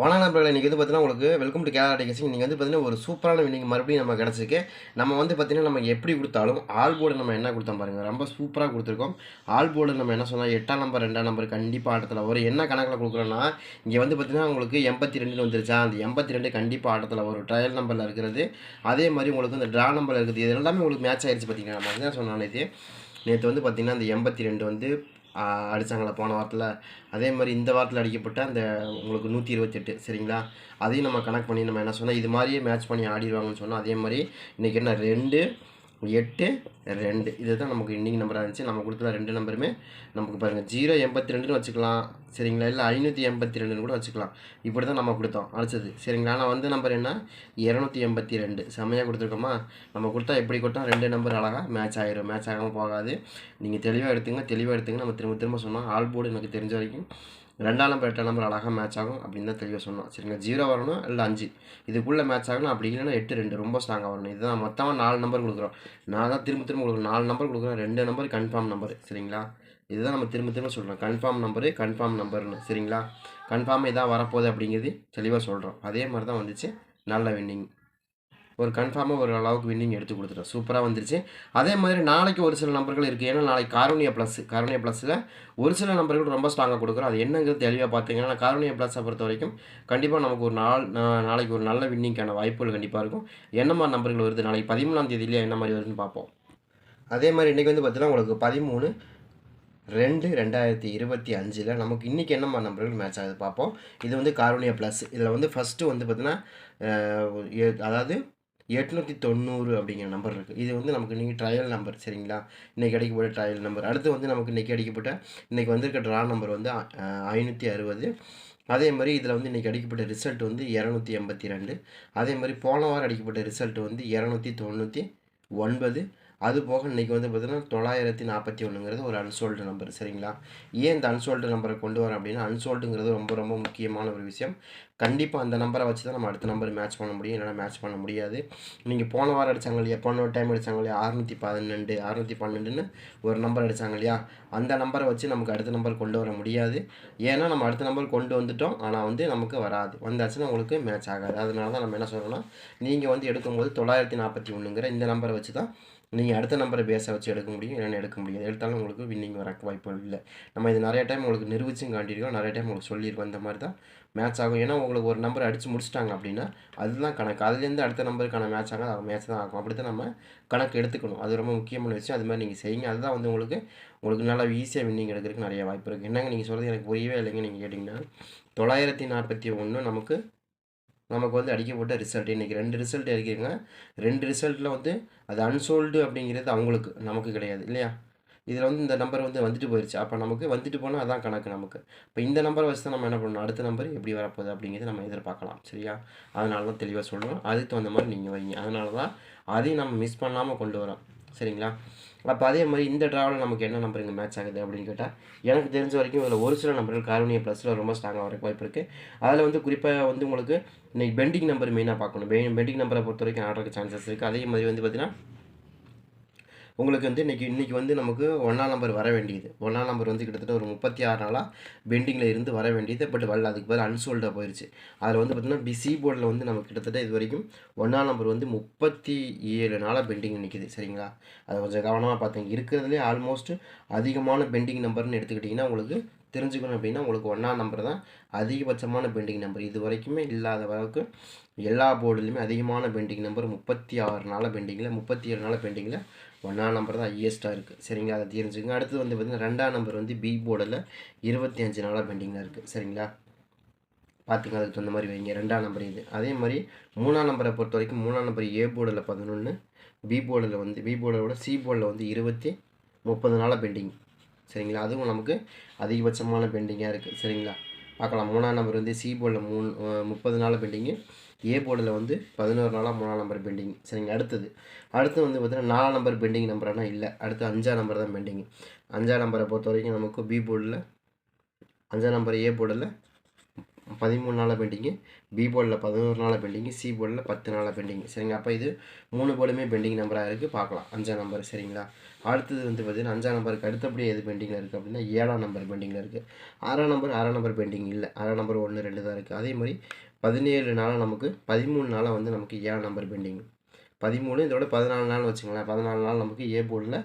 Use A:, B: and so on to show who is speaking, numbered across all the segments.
A: வணக்கம் நண்பர்களே இன்றைக்கி வந்து பார்த்தீங்கன்னா உங்களுக்கு வெல்கம் டு கேரளா டெக்கசிங் நீங்கள் வந்து பார்த்தீங்கன்னா ஒரு சூப்பரான வின்னிங் மறுபடியும் நம்ம கிடச்சிருக்கு. நம்ம வந்து பார்த்தீங்கன்னா நம்ம எப்படி கொடுத்தாலும் ஆல் போர்டு நம்ம என்ன கொடுத்தோம் பாருங்கள் ரொம்ப சூப்பராக கொடுத்துருக்கோம். ஆல் போர்டு நம்ம என்ன சொன்னால் எட்டாம் நம்பர் ரெண்டாம் நம்பர் கண்டிப்பாக ஆட்டத்தில் வரும். என்ன கணக்கில் கொடுக்குறோன்னா இங்கே வந்து பார்த்தீங்கன்னா உங்களுக்கு எண்பத்தி ரெண்டுன்னு வந்துருச்சா? அந்த எண்பத்தி ரெண்டு கண்டிப்பாக ஆட்டத்தில் வரும். ட்ரையல் நம்பரில் இருக்கிறது. அதே மாதிரி உங்களுக்கு இந்த ட்ரா நம்பரில் இருக்குது. இது எல்லாமே உங்களுக்கு மேட்ச் ஆயிடுச்சு பார்த்தீங்கன்னா நம்ம என்ன சொன்னோம் நேற்று நேற்று வந்து பார்த்தீங்கன்னா அந்த எண்பத்தி ரெண்டு வந்து அடித்தாங்களா போன வாரத்தில். அதே மாதிரி இந்த வாரத்தில் அடிக்கப்பட்ட அந்த உங்களுக்கு நூற்றி இருபத்தெட்டு சரிங்களா? அதையும் நம்ம கணக்கு பண்ணி நம்ம என்ன சொன்னால் இது மாதிரியே மேட்ச் பண்ணி ஆடிடுவாங்கன்னு சொன்னால் அதே மாதிரி இன்றைக்கி என்ன ரெண்டு எட்டு ரெண்டு. இது தான் நமக்கு இன்னிங் நம்பராக இருந்துச்சு. நம்ம கொடுத்தல ரெண்டு நம்பருமே நமக்கு பாருங்கள் ஜீரோ எண்பத்தி ரெண்டுன்னு வச்சுக்கலாம். சரிங்களா? இல்லை ஐநூற்றி எண்பத்தி ரெண்டுன்னு கூட வச்சுக்கலாம். இப்படி தான் நம்ம கொடுத்தோம். அடுத்தது சரிங்களா? ஆனால் வந்து நம்பர் என்ன? இரநூத்தி எண்பத்தி ரெண்டு செம்மையாக கொடுத்துருக்கோமா? நம்ம கொடுத்தா எப்படி கொடுத்தா ரெண்டு நம்பர் அழகாக மேட்ச் ஆகிடும் மேட்ச் ஆகாமல் போகாது. நீங்கள் தெளிவாக எடுத்துங்க. தெளிவாக எடுத்துங்க. நம்ம திரும்ப திரும்ப சொன்னோம். ஆல் போர்டு எனக்கு தெரிஞ்ச வரைக்கும். ரெண்டாம் நம்பர் எட்டாம் நம்பர் அழகாக மேட்ச் ஆகும் அப்படின்னு தான் தெளிவாக சொன்னோம். சரிங்களா? ஜீரோ வரணும் இல்லை அஞ்சு? இதுக்குள்ளே மேட்ச் ஆகணும். அப்படி இல்லைன்னா எட்டு ரெண்டு ரொம்ப ஸ்ட்ராங்காக வரணும். இதுதான் மொத்தமாக நாலு நம்பர் கொடுக்குறோம். நான் தான் திரும்ப திரும்ப கொடுக்குறோம் நாலு நம்பர் கொடுக்குறோம் ரெண்டு நம்பர் கன்ஃபார்ம் நம்பர் சரிங்களா? இதுதான் நம்ம திரும்ப திரும்ப சொல்கிறோம் கன்ஃபார்ம் நம்பரு கன்ஃபார்ம் நம்பர்னு சரிங்களா? கன்ஃபார்ம் இதாக வரப்போகுது அப்படிங்கிறது தெளிவாக சொல்கிறோம் அதே மாதிரி தான் வந்துச்சு. நல்ல வின்னிங் ஒரு கன்ஃபார்மாக ஒரு அளவுக்கு வின்னிங் எடுத்து கொடுத்துட்டோம் சூப்பராக வந்துருச்சு. அதே மாதிரி நாளைக்கு ஒரு சில நம்பர்கள் இருக்குது ஏன்னா நாளைக்கு காரோனியா ப்ளஸ் காரோனியா ப்ளஸில் ஒரு சில நம்பர்கள் ரொம்ப ஸ்ட்ராங்காக கொடுக்குறோம் அது என்னங்கிறது தெளிவாக பார்த்தீங்கன்னா காரோனியா ப்ளஸை பொறுத்த வரைக்கும் கண்டிப்பாக நமக்கு ஒரு நாள் நாளைக்கு ஒரு நல்ல வின்னிங்க்கான வாய்ப்புகள் கண்டிப்பாக இருக்கும். என்ன மாதிரி நம்பர்கள் வருது? நாளைக்கு பதிமூணாம் தேதியிலே என்ன மாதிரி வருதுன்னு பார்ப்போம் அதே மாதிரி இன்றைக்கி வந்து பார்த்தீங்கன்னா உங்களுக்கு பதிமூணு ரெண்டு ரெண்டாயிரத்தி இருபத்தி அஞ்சில் நமக்கு இன்றைக்கி என்ன மாதிரி நம்பர்கள் மேட்ச் ஆகுது பார்ப்போம் இது வந்து காரோனியா ப்ளஸ் இதில் வந்து ஃபஸ்ட்டு வந்து பார்த்தீங்கன்னா அதாவது எட்நூற்றி தொண்ணூறு அப்படிங்கிற நம்பர் இருக்குது இது வந்து நமக்கு இன்றைக்கி ட்ரையல் நம்பர் சரிங்களா? இன்றைக்கி அடிக்கப்பட்ட ட்ரையல் நம்பர் அடுத்து வந்து நமக்கு இன்றைக்கி அடிக்கப்பட்ட இன்றைக்கி வந்திருக்க ட்ரா நம்பர் வந்து ஐநூற்றி அறுபது. அதே மாதிரி இதில் வந்து இன்றைக்கி அடிக்கப்பட்ட ரிசல்ட் வந்து இரநூத்தி எண்பத்தி ரெண்டு. அதே மாதிரி போன வாரம் அடிக்கப்பட்ட ரிசல்ட் வந்து இரநூத்தி தொண்ணூற்றி ஒன்பது. அது போக இன்றைக்கி வந்து பார்த்திங்கன்னா தொள்ளாயிரத்தி நாற்பத்தி ஒன்றுங்கிறது ஒரு அன்சோல்டு நம்பர் சரிங்களா? ஏன் இந்த அன்சோல்டு நம்பரை கொண்டு வரேன் அப்படின்னா அன்சோல்டுங்கிறது ரொம்ப ரொம்ப முக்கியமான ஒரு விஷயம். கண்டிப்பாக அந்த நம்பரை வச்சு தான் நம்ம அடுத்த நம்பர் மேட்ச் பண்ண முடியும். இல்லைனா மேட்ச் பண்ண முடியாது. நீங்கள் போன வாரம் அடித்தாங்க இல்லையா? போன டைம் அடித்தாங்க இல்லையா? அறுநூற்றி பதினெண்டு அறுநூற்றி பன்னெண்டுன்னு ஒரு நம்பர் அடித்தாங்க இல்லையா? அந்த நம்பரை வச்சு நமக்கு அடுத்த நம்பர் கொண்டு வர முடியாது. ஏன்னா நம்ம அடுத்த நம்பர் கொண்டு வந்துட்டோம். ஆனால் வந்து நமக்கு வராது. வந்தாச்சுன்னா உங்களுக்கு மேட்ச் ஆகாது. அதனால தான் நம்ம என்ன சொல்லணும்னா நீங்கள் வந்து எடுக்கும்போது தொள்ளாயிரத்தி நாற்பத்தி ஒன்றுங்கிற இந்த நம்பரை வச்சு தான் நீங்கள் அடுத்த நம்பரை பேஸை வச்சு எடுக்க முடியும் இல்லைன்னு எடுக்க முடியாது. எடுத்தாலும் உங்களுக்கு வின்னிங் வரக்கு வாய்ப்புகள் இல்லை. நம்ம இது நிறைய டைம் உங்களுக்கு நிரூபிச்சும் காட்டியிருக்கோம். நிறைய டைம் உங்களுக்கு சொல்லியிருக்கோம். இந்த மாதிரி தான் மேட்ச் ஆகும். ஏன்னா உங்களுக்கு ஒரு நம்பர் அடித்து முடிச்சிட்டாங்க அப்படின்னா அதுதான் கணக்கு. அதுலேருந்து அடுத்த நம்பருக்கான மேட்ச் ஆகும் அது மேட்ச் தான் ஆகும். அப்படி தான் நம்ம கணக்கு எடுத்துக்கணும். அது ரொம்ப முக்கியமான விஷயம். அது மாதிரி நீங்கள் செய்யுங்க. அதுதான் வந்து உங்களுக்கு உங்களுக்கு நல்லா ஈஸியாக வின்னிங் எடுக்கிறதுக்கு நிறைய வாய்ப்பு இருக்குது என்னங்க நீங்கள் சொல்கிறது எனக்கு புரியவே இல்லைங்க. நீங்கள் கேட்டிங்கன்னா தொள்ளாயிரத்தி நாற்பத்தி ஒன்று நமக்கு நமக்கு வந்து அடிக்கப்பட்ட ரிசல்ட் இன்றைக்கி ரெண்டு ரிசல்ட் அடிக்கிறீங்க ரெண்டு ரிசல்ட்டில் வந்து அது அன்சோல்டு அப்படிங்கிறது அவங்களுக்கு நமக்கு கிடையாது இல்லையா? இதில் வந்து இந்த நம்பர் வந்து வந்துட்டு போயிடுச்சு அப்போ நமக்கு வந்துட்டு போனால் அதான் கணக்கு நமக்கு. இப்போ இந்த நம்பரை வச்சு தான் நம்ம என்ன பண்ணணும்? அடுத்த நம்பர் எப்படி வரப்போகுது அப்படிங்கிறது நம்ம எதிர்பார்க்கலாம் சரியா? அதனால தான் தெளிவாக சொல்லணும் அதுக்கு தகுந்த மாதிரி நீங்கள் வைங்க. அதனால தான் அதையும் நம்ம மிஸ் பண்ணாமல் கொண்டு வரோம். சரிங்களா? அப்போ அதே மாதிரி இந்த ட்ராவலில் நமக்கு என்ன நம்பருங்க மேட்ச் ஆகுது அப்படின்னு கேட்டால் எனக்கு தெரிஞ்ச வரைக்கும் இதில் ஒரு சில நம்பர்கள் காரணிய ப்ளஸில் ரொம்ப ஸ்ட்ராங்காக வரக்கு வாய்ப்பு இருக்குது அதில் வந்து குறிப்பாக வந்து உங்களுக்கு இன்னைக்கு பெண்டிங் நம்பர் மெயினாக பார்க்கணும். பெ பெண்டிங் நம்பரை பொறுத்த வரைக்கும் ஆடுறதுக்கு சான்சஸ் இருக்குது அதே மாதிரி வந்து பார்த்தீங்கன்னா உங்களுக்கு வந்து இன்றைக்கி இன்றைக்கி வந்து நமக்கு ஒன்றாம் நம்பர் வர வேண்டியது. ஒன்றாம் நம்பர் வந்து கிட்டத்தட்ட ஒரு முப்பத்தி ஆறு நாளாக பெண்டிங்கில் இருந்து வர வேண்டியது. பட் வரல அதுக்கு பதில் அன்சோல்டாக போயிடுச்சு அதில் வந்து பார்த்திங்கன்னா பிசி போர்டில் வந்து நமக்கு கிட்டத்தட்ட இது வரைக்கும் ஒன்றாம் நம்பர் வந்து முப்பத்தி ஏழு நாளாக பெண்டிங் நிற்கிது சரிங்களா? அதை கொஞ்சம் கவனமாக பார்த்தீங்க இருக்கிறதுலே ஆல்மோஸ்ட் அதிகமான பெண்டிங் நம்பர்னு எடுத்துக்கிட்டிங்கன்னா உங்களுக்கு தெரிஞ்சுக்கணும் அப்படின்னா உங்களுக்கு ஒன்றாம் நம்பர் தான் அதிகபட்சமான பெண்டிங் நம்பர் இது வரைக்குமே இல்லாத அளவுக்கு எல்லா போர்டுலையுமே அதிகமான பெண்டிங் நம்பர் முப்பத்தி ஆறு நாளாக பெண்டிங்கில் முப்பத்தி ஏழு நாள் பெண்டிங்கில் ஒன்றாம் நம்பர் தான் ஹையஸ்ட்டாக இருக்குது சரிங்களா? அதை தெரிஞ்சுக்கங்க. அடுத்து வந்து பார்த்திங்கன்னா ரெண்டாம் நம்பர் வந்து பி போர்டில் இருபத்தி அஞ்சு நாளாக பெண்டிங்கில் இருக்குது சரிங்களா? பார்த்துங்க அதுக்கு தகுந்த மாதிரி வைங்க. ரெண்டாம் நம்பர் இது. அதே மாதிரி மூணாம் நம்பரை பொறுத்த வரைக்கும் மூணாம் நம்பர் ஏ போர்டில் பதினொன்று பி போர்டில் வந்து பி போர்டோட சி போர்டில் வந்து இருபத்தி முப்பது நாளாக பெண்டிங் சரிங்களா? அதுவும் நமக்கு அதிகபட்சமான பெண்டிங்காக இருக்குது சரிங்களா? பார்க்கலாம். மூணாம் நம்பர் வந்து சி போர்டில் மூணு முப்பது நாள் பெண்டிங்கு ஏ போர்டில் வந்து பதினோரு நாளாக மூணாம் நம்பர் பெண்டிங் சரிங்க அடுத்தது. அடுத்து வந்து பார்த்தீங்கன்னா நாலாம் நம்பர் பெண்டிங் நம்பரானா இல்லை. அடுத்து அஞ்சாம் நம்பர் தான் பெண்டிங் அஞ்சாம் நம்பரை பொறுத்த வரைக்கும் நமக்கு பி போர்டில் அஞ்சாம் நம்பர் ஏ போர்டில் பதிமூணு நாளாக பெண்டிங்கு பி போர்டில் பதினோரு நாளாக பெண்டிங்கு சி போர்டில் பத்து நாளாக பெண்டிங் சரிங்க அப்போ இது மூணு போர்டுமே பெண்டிங் நம்பராக இருக்குது பார்க்கலாம். அஞ்சாம் நம்பர் சரிங்களா? அடுத்தது வந்து பார்த்தீங்கன்னா அஞ்சாம் நம்பருக்கு அடுத்தபடி எது பெண்டிங்கில் இருக்குது அப்படின்னா ஏழாம் நம்பர் பெண்டிங்கில் இருக்குது ஆறாம் நம்பர் ஆறாம் நம்பர் பெண்டிங் இல்லை. ஆறாம் நம்பர் ஒன்று ரெண்டு தான் இருக்குது அதே மாதிரி பதினேழு நாளாக நமக்கு பதிமூணு நாளாக வந்து நமக்கு ஏழாம் நம்பர் பெண்டிங் பதிமூணு இதோட பதினாலு நாள் வச்சுங்களேன் பதினாலு நாள் நமக்கு ஏ போர்டில்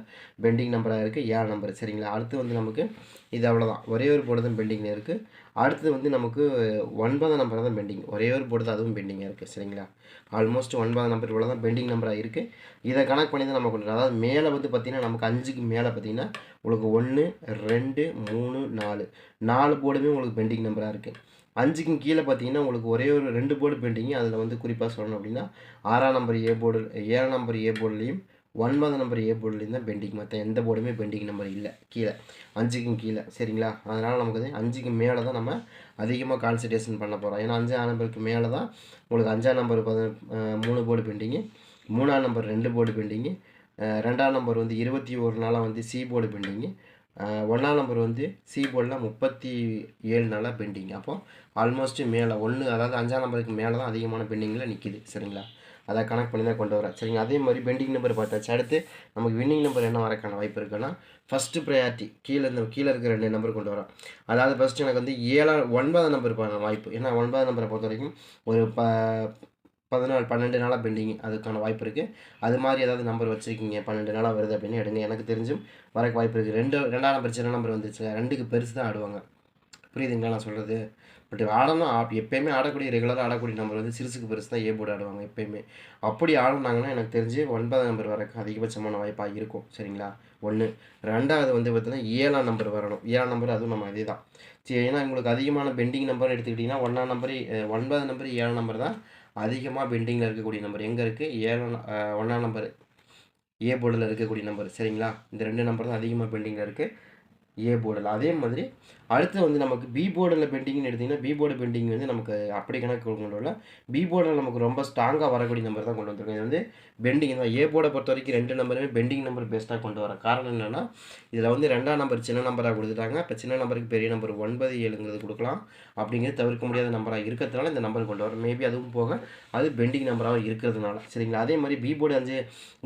A: பெண்டிங் நம்பராக இருக்குது ஏழு நம்பர் சரிங்களா? அடுத்து வந்து நமக்கு இது அவ்வளோதான் ஒரே ஒரு போர்டு தான் பெண்டிங்கில் இருக்குது அடுத்தது வந்து நமக்கு ஒன்பதாம் நம்பர் தான் பெண்டிங் ஒரே ஒரு போர்டு தான் அதுவும் பெண்டிங்காக இருக்குது சரிங்களா? ஆல்மோஸ்ட் ஒன்பதாம் நம்பர் இவ்வளோ தான் பெண்டிங் நம்பராக இருக்குது இதை கணக்கு பண்ணி தான் நம்ம கொண்டு அதாவது மேலே வந்து பார்த்திங்கன்னா நமக்கு அஞ்சுக்கு மேலே பார்த்தீங்கன்னா உங்களுக்கு ஒன்று ரெண்டு மூணு நாலு. நாலு போர்டுமே உங்களுக்கு பெண்டிங் நம்பராக இருக்குது அஞ்சுக்கும் கீழே பார்த்தீங்கன்னா உங்களுக்கு ஒரே ஒரு ரெண்டு போர்டு பெயிண்டிங் அதில் வந்து குறிப்பாக சொல்லணும் அப்படின்னா ஆறாம் நம்பர் ஏ போர்டு ஏழாம் நம்பர் ஏ போர்டுலேயும் ஒன்பதாம் நம்பர் ஏ போர்டுலேயும் தான் பெண்டிங் மற்ற எந்த போர்டுமே பெண்டிங் நம்பர் இல்லை. கீழே. அஞ்சுக்கும் கீழே. சரிங்களா? அதனால் நமக்கு வந்து அஞ்சுக்கு மேலே தான் நம்ம அதிகமாக கான்சன்ட்ரேஷன் பண்ண போகிறோம் ஏன்னா அஞ்சாம் நம்பருக்கு மேலே தான் உங்களுக்கு அஞ்சாம் நம்பர் மூணு போர்டு பெண்டிங்கு மூணாம் நம்பர் ரெண்டு போர்டு பெண்டிங்கு ரெண்டாம் நம்பர் வந்து இருபத்தி ஒரு நாளாக வந்து சி போர்டு பெண்டிங்கு ஒன்றாம் நம்பர் வந்து சி போர்டில் முப்பத்தி ஏழு நாளாக பெண்டிங் அப்போது ஆல்மோஸ்ட் மேலே ஒன்று அதாவது அஞ்சாம் நம்பருக்கு மேலே தான் அதிகமான பெண்டிங்கில் நிற்கிது சரிங்களா? அதை கனெக்ட் பண்ணி தான் கொண்டு வரேன் சரிங்க அதே மாதிரி பெண்டிங் நம்பர் பார்த்தாச்சு. அடுத்து நமக்கு வின்னிங் நம்பர் என்ன வரக்கான வாய்ப்பு இருக்குன்னா ஃபஸ்ட்டு ப்ரையாரிட்டி கீழே இந்த கீழே இருக்கிற ரெண்டு நம்பர் கொண்டு வரோம் அதாவது ஃபஸ்ட்டு எனக்கு வந்து ஏழாம் ஒன்பதாம் நம்பர் வாய்ப்பு. ஏன்னா ஒன்பதாம் நம்பரை பொறுத்த வரைக்கும் ஒரு ப பதினாலு பன்னெண்டு நாளாக பெண்டிங் அதுக்கான வாய்ப்பு இருக்குது அது மாதிரி ஏதாவது நம்பர் வச்சுருக்கீங்க பன்னெண்டு நாளாக வருது அப்படின்னு எடுங்க. எனக்கு தெரிஞ்சும் வரக்கு வாய்ப்பு இருக்குது ரெண்டு ரெண்டாம் நம்பர் சின்ன நம்பர் வந்துச்சு. ரெண்டுக்கு பெருசு தான் ஆடுவாங்க. புரியுதுங்களா நான் சொல்கிறது பட் ஆடணும். ஆ- எப்பயுமே ஆடக்கூடிய ரெகுலராக ஆடக்கூடிய நம்பர் வந்து சிறுசுக்கு பெருசு தான் ஏ போர்டு ஆடுவாங்க எப்பயுமே. அப்படி ஆடினாங்கன்னா எனக்கு தெரிஞ்சு ஒன்பதாம் நம்பர் வரக்கு அதிகபட்சமான வாய்ப்பாக இருக்கும். சரிங்களா? ஒன்று ரெண்டாவது வந்து பார்த்திங்கன்னா ஏழாம் நம்பர் வரணும். ஏழாம் நம்பர் அதுவும் நம்ம அதே தான் சரி ஏன்னா உங்களுக்கு அதிகமான பெண்டிங் நம்பர் எடுத்துக்கிட்டிங்கன்னா ஒன்றாம் நம்பர் ஒன்பதாம் நம்பர் ஏழாம் நம்பர் தான் அதிகமாக பெண்டிங்கில் இருக்கக்கூடிய நம்பர் எங்கே இருக்குது ஏழாம் ஒன்றாம் நம்பர் ஏ போர்டில் இருக்கக்கூடிய நம்பர் சரிங்களா? இந்த ரெண்டு நம்பர் தான் அதிகமாக பெண்டிங்கில் இருக்குது ஏ போர்டில் அதே மாதிரி அடுத்து வந்து நமக்கு பி போர்டில் பெண்டிங்னு எடுத்திங்கன்னா பி போர்டு பெண்டிங் வந்து நமக்கு அப்படி கணக்கு கொண்டு வரல பி போர்டில் நமக்கு ரொம்ப ஸ்ட்ராங்காக வரக்கூடிய நம்பர் தான் கொண்டு வந்திருக்கோம். இது வந்து பெண்டிங் தான். ஏ போர்டை பொறுத்த வரைக்கும் ரெண்டு நம்பருமே பெண்டிங் நம்பர் பெஸ்ட்டாக கொண்டு வர காரணம் என்னென்னா இதில் வந்து ரெண்டாம் நம்பர் சின்ன நம்பராக கொடுத்துட்டாங்க. இப்போ சின்ன நம்பருக்கு பெரிய நம்பர் ஒன்பது ஏழுங்கிறது கொடுக்கலாம். அப்படிங்கிறது தவிர்க்க முடியாத நம்பராக இருக்கிறதுனால இந்த நம்பர் கொண்டு வரோம் மேபி அதுவும் போக அது பெண்டிங் நம்பராக இருக்கிறதுனால. சரிங்களா? அதே மாதிரி பி போர்டு அஞ்சு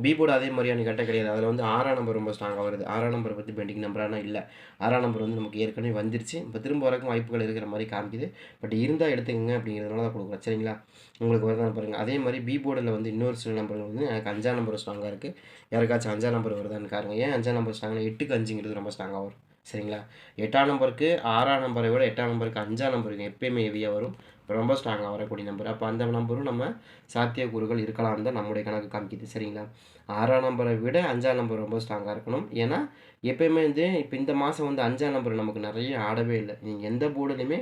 A: பி போர்டு அதே மாதிரியான கட்ட கிடையாது. அதில் வந்து ஆறாம் நம்பர் ரொம்ப ஸ்ட்ராங்காக வருது. ஆறாம் நம்பர் பற்றி பெண்டிங் நம்பரானா இல்லை. ஆறாம் நம்பர் வந்து நமக்கு ஏற்கனவே வந்துருச்சு. இப்போ திரும்ப வரக்கும் வாய்ப்புகள் இருக்கிற மாதிரி காமிக்குது. பட் இருந்தால் எடுத்துக்கங்க அப்படிங்கிறதுனால தான் கொடுக்குறோம் சரிங்களா? உங்களுக்கு வருதான் பாருங்கள் அதே மாதிரி பி போர்டில் வந்து இன்னொரு சில நம்பர் வந்து எனக்கு அஞ்சாம் நம்பர் ஸ்ட்ராங்காக இருக்குது யாருக்காச்சும் அஞ்சாம் நம்பர் வருதான்னு காருங்க ஏன் அஞ்சாம் நம்பர் ஸ்ட்ராங்காக எட்டுக்கு அஞ்சுங்கிறது ரொம்ப ஸ்ட்ராங்காக வரும். சரிங்களா? எட்டாம் நம்பருக்கு ஆறாம் நம்பரை விட எட்டாம் நம்பருக்கு அஞ்சாம் நம்பருக்கு எப்பயுமே ஹெவியாக வரும். ரொம்ப ஸ்ட்ராங்காக வரக்கூடிய நம்பர் அப்போ அந்த நம்பரும் நம்ம சாத்தியக்கூறுகள் இருக்கலாம் தான் நம்முடைய கணக்கு காமிக்குது. சரிங்களா? ஆறாம் நம்பரை விட அஞ்சாம் நம்பர் ரொம்ப ஸ்ட்ராங்காக இருக்கணும். ஏன்னா எப்பயுமே வந்து இப்போ இந்த மாதம் வந்து அஞ்சாம் நம்பர் நமக்கு நிறைய ஆடவே இல்லை. நீங்கள் எந்த போர்டுலையுமே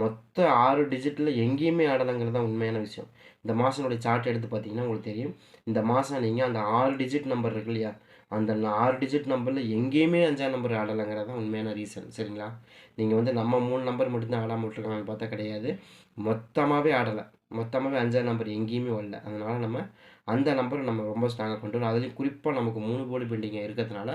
A: மொத்த ஆறு டிஜிட்டில் எங்கேயுமே ஆடலைங்கிறது தான் உண்மையான விஷயம். இந்த மாதனுடைய சார்ட் எடுத்து பார்த்தீங்கன்னா உங்களுக்கு தெரியும். இந்த மாதம் நீங்கள் அந்த ஆறு டிஜிட் நம்பர் இருக்கு இல்லையா? அந்த ஆறு டிஜிட் நம்பரில் எங்கேயுமே அஞ்சாம் நம்பர் ஆடலைங்கிறது தான் உண்மையான ரீசன் சரிங்களா? நீங்கள் வந்து நம்ம மூணு நம்பர் மட்டும்தான் ஆடாமல் விட்டுருக்காங்கன்னு பார்த்தா கிடையாது. மொத்தமாகவே ஆடலை. மொத்தமாகவே அஞ்சாம் நம்பர் எங்கேயுமே வரல. அதனால் நம்ம அந்த நம்பரை நம்ம ரொம்ப ஸ்ட்ராங்காக கொண்டு வரணும். அதுலேயும் குறிப்பாக நமக்கு மூணு போர்டு பெண்டிங் இருக்கிறதுனால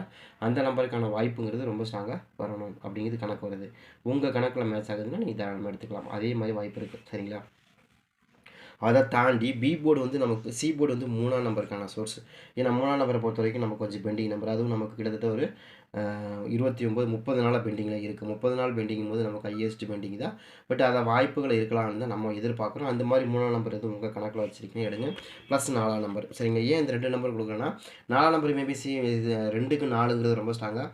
A: அந்த நம்பருக்கான வாய்ப்புங்கிறது ரொம்ப ஸ்ட்ராங்காக வரணும். அப்படிங்கிறது கணக்கு வருது. உங்கள் கணக்கில் மேட்ச் ஆகுதுன்னா நீங்கள் தாராளமாக எடுத்துக்கலாம். அதே மாதிரி வாய்ப்பு இருக்குது சரிங்களா? அதை தாண்டி பி போர்டு வந்து நமக்கு சி போர்டு வந்து மூணாம் நம்பருக்கான சோர்ஸ் ஏன்னா மூணாம் நம்பரை பொறுத்த வரைக்கும் நமக்கு கொஞ்சம் பெண்டிங் நம்பர் அதுவும் நமக்கு கிட்டத்தட்ட ஒரு இருபத்தி ஒம்பது முப்பது நாளாக பெண்டிங்கில் இருக்குது முப்பது நாள் பெண்டிங்கும் போது நமக்கு ஹையஸ்ட் பெண்டிங் தான். பட் அதை வாய்ப்புகள் இருக்கலாம்னு தான் நம்ம எதிர்பார்க்குறோம். அந்த மாதிரி மூணாம் நம்பர் எதுவும் உங்கள் கணக்கில் வச்சுருக்கீங்க எடுங்க. ப்ளஸ் நாலாம் நம்பர் சரிங்க. ஏன் இந்த ரெண்டு நம்பர் கொடுக்குறேன்னா நாலாம் நம்பர் மேபி சி இது ரெண்டுக்கு நாலுங்கிறது ரொம்ப ஸ்ட்ராங்காக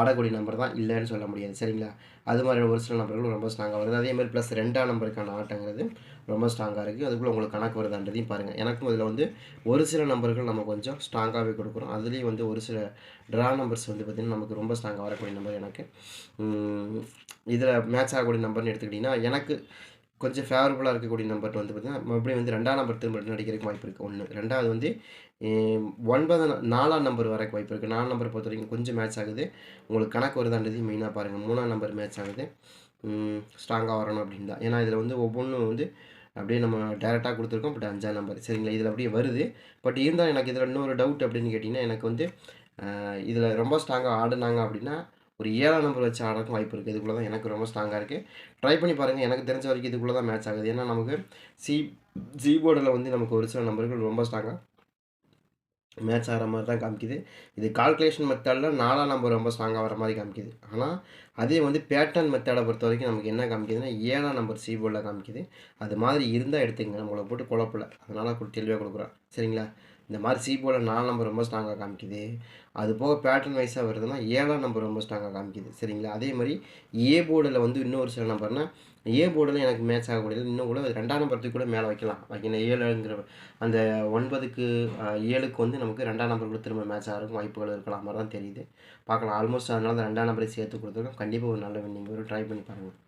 A: ஆடக்கூடிய நம்பர் தான் இல்லைன்னு சொல்ல முடியாது. சரிங்களா? அது மாதிரி ஒரு சில நம்பர்கள் ரொம்ப ஸ்ட்ராங்காக வருது. அதே மாதிரி ப்ளஸ் ரெண்டாம் நம்பருக்கான ஆட்டங்கிறது ரொம்ப ஸ்ட்ராங்காக இருக்குது அதுக்குள்ளே உங்களுக்கு கணக்கு வருதான்றதையும் பாருங்கள் எனக்கும் இதில் வந்து ஒரு சில நம்பர்கள் நம்ம கொஞ்சம் ஸ்ட்ராங்காகவே கொடுக்குறோம். அதுலேயும் வந்து ஒரு சில ட்ரா நம்பர்ஸ் வந்து பார்த்திங்கன்னா நமக்கு ரொம்ப ஸ்ட்ராங்காக வரக்கூடிய நம்பர் எனக்கு. இதில் மேட்ச் ஆகக்கூடிய நம்பர்னு எடுத்துக்கிட்டிங்கன்னா எனக்கு கொஞ்சம் ஃபேவரபுளாக இருக்கக்கூடிய நம்பர் வந்து பார்த்திங்கன்னா மறுபடியும் வந்து ரெண்டாம் நம்பர் திரும்ப நடிக்கிறதுக்கு வாய்ப்பு இருக்குது ஒன்று ரெண்டாவது வந்து ஒன்பது நாலாம் நம்பர் வரக்கு வாய்ப்பு இருக்குது நாலாம் நம்பர் பொறுத்த வரைக்கும் கொஞ்சம் மேட்ச் ஆகுது. உங்களுக்கு கணக்கு வருதான்றதையும் மெயினாக பாருங்கள் மூணாம் நம்பர் மேட்ச் ஆகுது. ஸ்ட்ராங்காக வரணும் அப்படின்னு தான். ஏன்னா இதில் வந்து ஒவ்வொன்றும் வந்து அப்படியே நம்ம டேரெக்டாக கொடுத்துருக்கோம். பட் அஞ்சாம் நம்பர் சரிங்களா? இதில் அப்படியே வருது. பட் இருந்தாலும் எனக்கு இதில் இன்னொரு டவுட் அப்படின்னு கேட்டிங்கன்னா எனக்கு வந்து இதில் ரொம்ப ஸ்ட்ராங்காக ஆடினாங்க அப்படின்னா ஒரு ஏழாம் நம்பர் வச்சு ஆடுறதுக்கும் வாய்ப்பு இருக்குது இதுக்குள்ளே தான் எனக்கு ரொம்ப ஸ்ட்ராங்காக இருக்குது ட்ரை பண்ணி பாருங்கள் எனக்கு தெரிஞ்ச வரைக்கும் இதுக்குள்ளே தான் மேட்ச் ஆகுது. ஏன்னா நமக்கு சி ஜி போர்டில் வந்து நமக்கு ஒரு சில நம்பர்கள் ரொம்ப ஸ்ட்ராங்காக மேட்ச் ஆகிற மாதிரி தான் காமிக்குது. இது கால்குலேஷன் மெத்தடில் நாலாம் நம்பர் ரொம்ப ஸ்ட்ராங்காக வர மாதிரி காமிக்குது. ஆனால் அதே வந்து பேட்டர்ன் மெத்தடை பொறுத்த வரைக்கும் நமக்கு என்ன காமிக்குதுன்னா ஏழாம் நம்பர் சி போர்டில் காமிக்குது. அது மாதிரி இருந்தால் எடுத்துங்க நம்மளை போட்டு குழப்பில்ல அதனால் தெளிவாக கொடுக்குறோம் சரிங்களா? இந்த மாதிரி சி போர்டில் நாலாம் நம்பர் ரொம்ப ஸ்ட்ராங்காக காமிக்குது. அது போக பேட்டர்ன் வைஸாக வருதுன்னா ஏழாம் நம்பர் ரொம்ப ஸ்ட்ராங்காக காமிக்குது. சரிங்களா? அதே மாதிரி ஏ போர்டில் வந்து இன்னொரு சில நம்பர்னால் ஏ போர்டில் எனக்கு மேட்ச் ஆகக்கூடியது இன்னும் கூட ரெண்டாம் நம்பரத்துக்கு கூட மேலே வைக்கலாம். வைக்கணும். ஏழுங்கிற அந்த ஒன்பதுக்கு ஏழுக்கு வந்து நமக்கு ரெண்டாம் நம்பர் கூட திரும்ப மேட்ச் ஆகிறதுக்கு வாய்ப்புகள் இருக்கலாம் மாதிரி தான் தெரியுது. பார்க்கலாம். ஆல்மோஸ்ட் அதனால தான் ரெண்டாம் நம்பரை சேர்த்து கொடுத்துருக்கோம். கண்டிப்பாக ஒரு நல்ல வின்னிங் வரும் ட்ரை பண்ணி பாருங்கள்